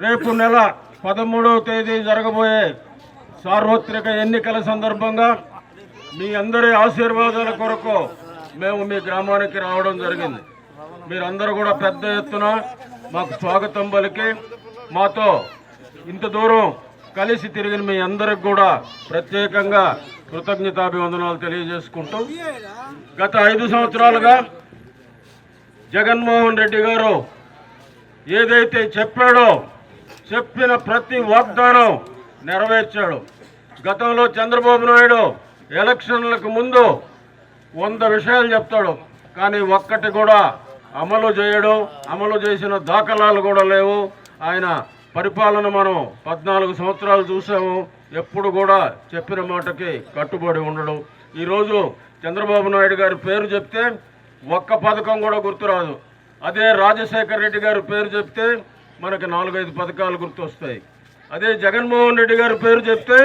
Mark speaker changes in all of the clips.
Speaker 1: రేపు నెల పదమూడవ తేదీ జరగబోయే సార్వత్రిక ఎన్నికల సందర్భంగా మీ అందరి ఆశీర్వాదాల కొరకు మేము మీ గ్రామానికి రావడం జరిగింది. మీరందరూ కూడా పెద్ద ఎత్తున మాకు స్వాగతం పలికి మాతో ఇంత దూరం కలిసి తిరిగిన మీ అందరికి కూడా ప్రత్యేకంగా కృతజ్ఞతాభివందనాలు తెలియజేసుకుంటూ గత ఐదు సంవత్సరాలుగా జగన్మోహన్ రెడ్డి గారు ఏదైతే చెప్పాడో చెప్పిన ప్రతి వాగ్దానం నెరవేర్చాడు. గతంలో చంద్రబాబు నాయుడు ఎలక్షన్లకు ముందు వంద విషయాలు చెప్తాడు. కానీ ఒక్కటి కూడా అమలు చేయడం. అమలు చేసిన దాఖలాలు కూడా లేవు. ఆయన పరిపాలన మనం పద్నాలుగు సంవత్సరాలు చూసాము. ఎప్పుడు కూడా చెప్పిన మాటకి కట్టుబడి ఉండడం. ఈరోజు చంద్రబాబు నాయుడు గారి పేరు చెప్తే ఒక్క పథకం కూడా గుర్తురాదు. అదే రాజశేఖర రెడ్డి గారి పేరు చెప్తే మనకి నాలుగైదు పథకాలు గుర్తొస్తాయి. అదే జగన్మోహన్ రెడ్డి గారి పేరు చెప్తే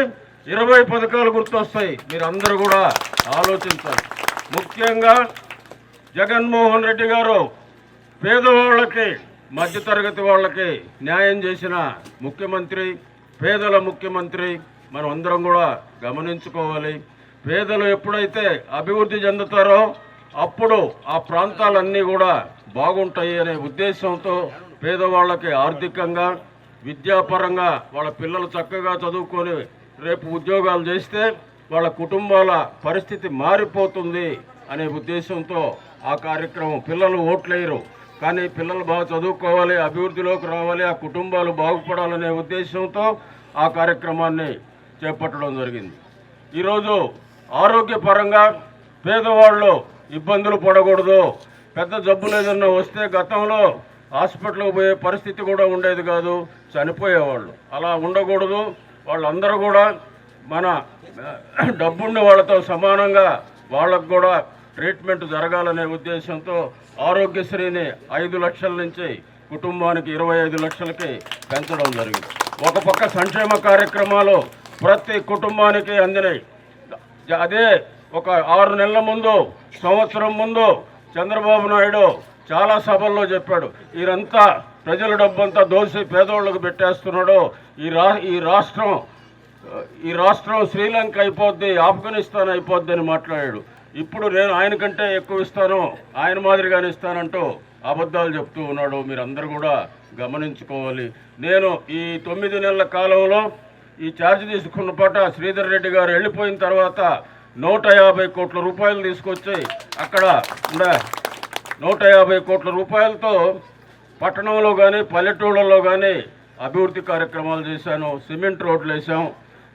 Speaker 1: ఇరవై పథకాలు గుర్తొస్తాయి. మీరు అందరూ కూడా ఆలోచించాలి. ముఖ్యంగా జగన్మోహన్ రెడ్డి గారు పేదవాళ్ళకి మధ్యతరగతి వాళ్ళకి న్యాయం చేసిన ముఖ్యమంత్రి పేదల ముఖ్యమంత్రి మనం అందరం కూడా గమనించుకోవాలి. పేదలు ఎప్పుడైతే అభివృద్ధి చెందుతారో అప్పుడు ఆ ప్రాంతాలన్నీ కూడా బాగుంటాయి అనే ఉద్దేశంతో పేదవాళ్ళకి ఆర్థికంగా విద్యాపరంగా వాళ్ళ పిల్లలు చక్కగా చదువుకొని రేపు ఉద్యోగాలు చేస్తే వాళ్ళ కుటుంబాల పరిస్థితి మారిపోతుంది అనే ఉద్దేశంతో ఆ కార్యక్రమం. పిల్లలు ఓట్లేయరు. కానీ పిల్లలు బాగా చదువుకోవాలి అభివృద్ధిలోకి రావాలి ఆ కుటుంబాలు బాగుపడాలనే ఉద్దేశంతో ఆ కార్యక్రమాన్ని చేపట్టడం జరిగింది. ఈరోజు ఆరోగ్యపరంగా పేదవాళ్ళు ఇబ్బందులు పడకూడదు. పెద్ద జబ్బులు ఏదన్నా వస్తే గతంలో హాస్పిటల్కి పోయే పరిస్థితి కూడా ఉండేది కాదు చనిపోయేవాళ్ళు. అలా ఉండకూడదు. వాళ్ళందరూ కూడా మన డబ్బున్న వాళ్ళతో సమానంగా వాళ్ళకు కూడా ట్రీట్మెంట్ జరగాలనే ఉద్దేశంతో ఆరోగ్యశ్రీని ఐదు లక్షల నుంచి కుటుంబానికి ఇరవై ఐదు లక్షలకి పెంచడం జరిగింది. ఒక పక్క సంక్షేమ కార్యక్రమాలు ప్రతి కుటుంబానికి అందినాయి. అదే ఒక ఆరు నెలల ముందు సంవత్సరం ముందు చంద్రబాబు నాయుడు చాలా సభల్లో చెప్పాడు వీరంతా ప్రజల డబ్బంతా దోసి పేదోళ్ళకు పెట్టేస్తున్నాడు. ఈ రా ఈ రాష్ట్రం ఈ రాష్ట్రం శ్రీలంక అయిపోద్ది ఆఫ్ఘనిస్తాన్ అయిపోద్ది అని మాట్లాడాడు. ఇప్పుడు నేను ఆయన కంటే ఎక్కువ ఇస్తాను ఆయన మాదిరిగానే ఇస్తానంటూ అబద్ధాలు చెప్తూ ఉన్నాడు. మీరందరూ కూడా గమనించుకోవాలి. నేను ఈ తొమ్మిది నెలల కాలంలో ఈ ఛార్జ్ తీసుకున్న పాట శ్రీధర్ రెడ్డి గారు వెళ్ళిపోయిన తర్వాత నూట యాభై కోట్ల రూపాయలు తీసుకొచ్చి అక్కడ ఉండే నూట యాభై కోట్ల రూపాయలతో పట్టణంలో కానీ పల్లెటూళ్ళలో కానీ అభివృద్ధి కార్యక్రమాలు చేశాను. సిమెంట్ రోడ్లు వేసాం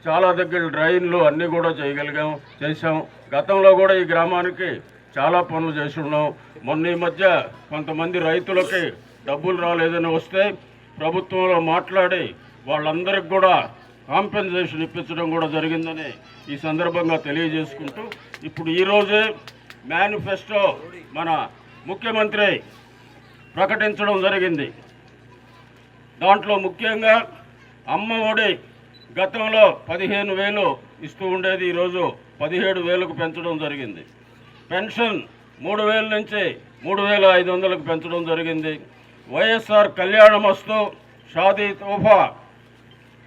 Speaker 1: చాలా దగ్గర డ్రైన్లు అన్నీ కూడా చేయగలిగాం చేశాం. గతంలో కూడా ఈ గ్రామానికి చాలా పనులు చేసి ఉన్నాం మొన్న ఈ మధ్య కొంతమంది రైతులకి డబ్బులు రాలేదని వస్తే ప్రభుత్వంలో మాట్లాడి వాళ్ళందరికి కూడా కాంపెన్సేషన్ ఇప్పించడం కూడా జరిగిందని ఈ సందర్భంగా తెలియజేసుకుంటూ ఇప్పుడు ఈరోజే మేనిఫెస్టో మన ముఖ్యమంత్రి ప్రకటించడం జరిగింది. దాంట్లో ముఖ్యంగా అమ్మ ఒడి గతంలో పదిహేను వేలు ఇస్తూ ఉండేది ఈరోజు పదిహేడు వేలకు పెంచడం జరిగింది. పెన్షన్ మూడు వేల నుంచి మూడు వేల ఐదు వందలకు పెంచడం జరిగింది. వైఎస్ఆర్ కళ్యాణమస్తు షాదీ తోఫా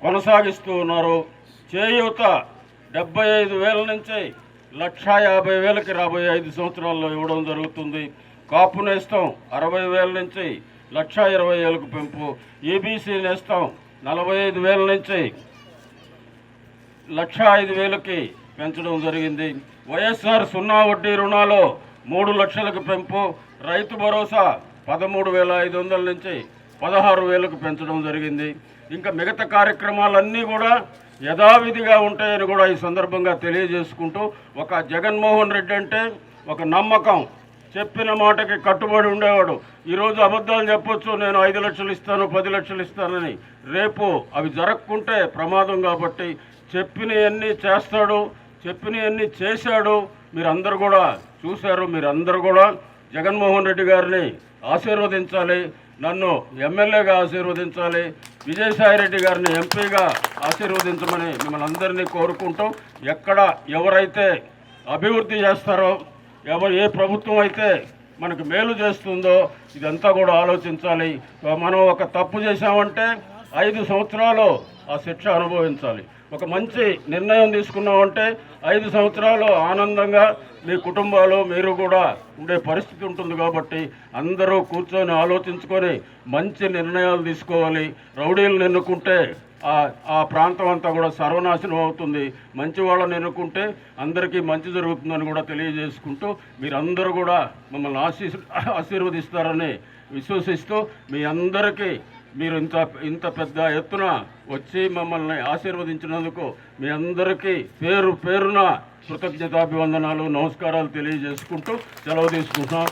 Speaker 1: కొనసాగిస్తూ ఉన్నారు. చేయూత డెబ్బై ఐదు వేల నుంచి లక్షా యాభై వేలకి రాబోయే ఐదు సంవత్సరాల్లో ఇవ్వడం జరుగుతుంది. కాపు నేస్తాం. అరవై వేల నుంచి లక్షా ఇరవై వేలకు పెంపు. ఏబీసీ నేస్తాం. నలభై ఐదు వేల నుంచి లక్ష ఐదు వేలకి పెంచడం జరిగింది. వైఎస్ఆర్ సున్నా వడ్డీ రుణాలు మూడు లక్షలకు పెంపు. రైతు భరోసా పదమూడు వేల ఐదు వందల నుంచి పదహారు వేలకు పెంచడం జరిగింది. ఇంకా మిగతా కార్యక్రమాలన్నీ కూడా యథావిధిగా ఉంటాయని కూడా ఈ సందర్భంగా తెలియజేసుకుంటూ ఒక జగన్మోహన్ రెడ్డి అంటే ఒక నమ్మకం. చెప్పిన మాటకి కట్టుబడి ఉండేవాడు. ఈరోజు అబద్ధాలు చెప్పొచ్చు నేను ఐదు లక్షలు ఇస్తాను పది లక్షలు ఇస్తానని. రేపు అవి జరగకుంటే ప్రమాదం కాబట్టి చెప్పినవన్నీ చేస్తాడు చెప్పినవన్నీ చేశాడు. మీరందరూ కూడా చూశారు మీరందరూ కూడా జగన్మోహన్ రెడ్డి గారిని ఆశీర్వదించాలి నన్ను ఎమ్మెల్యేగా ఆశీర్వదించాలి విజయసాయి రెడ్డి గారిని ఎంపీగా ఆశీర్వదించమని మిమ్మల్ని అందరినీ కోరుకుంటూ ఎక్కడ ఎవరైతే అభివృద్ధి చేస్తారో ఎవరు ఏ ప్రభుత్వం అయితే మనకు మేలు చేస్తుందో ఇదంతా కూడా ఆలోచించాలి. మనం ఒక తప్పు చేశామంటే ఐదు సంవత్సరాలు ఆ శిక్ష అనుభవించాలి. ఒక మంచి నిర్ణయం తీసుకున్నామంటే ఐదు సంవత్సరాలు ఆనందంగా మీ కుటుంబాలు మీరు కూడా ఉండే పరిస్థితి ఉంటుంది కాబట్టి అందరూ కూర్చొని ఆలోచించుకొని మంచి నిర్ణయాలు తీసుకోవాలి. రౌడీలు ఎన్నుకుంటే ఆ ప్రాంతం అంతా కూడా సర్వనాశనం అవుతుంది. మంచి వాళ్ళని ఎన్నుకుంటే అందరికీ మంచి జరుగుతుందని కూడా తెలియజేసుకుంటూ మీరందరూ కూడా మమ్మల్ని ఆశీ ఆశీర్వదిస్తారని విశ్వసిస్తూ మీ అందరికీ మీరు ఇంత ఇంత పెద్ద ఎత్తున వచ్చి మమ్మల్ని ఆశీర్వదించినందుకు మీ అందరికీ పేరు పేరున కృతజ్ఞతాభివందనాలు నమస్కారాలు తెలియజేసుకుంటూ సెలవు తీసుకుంటున్నాం.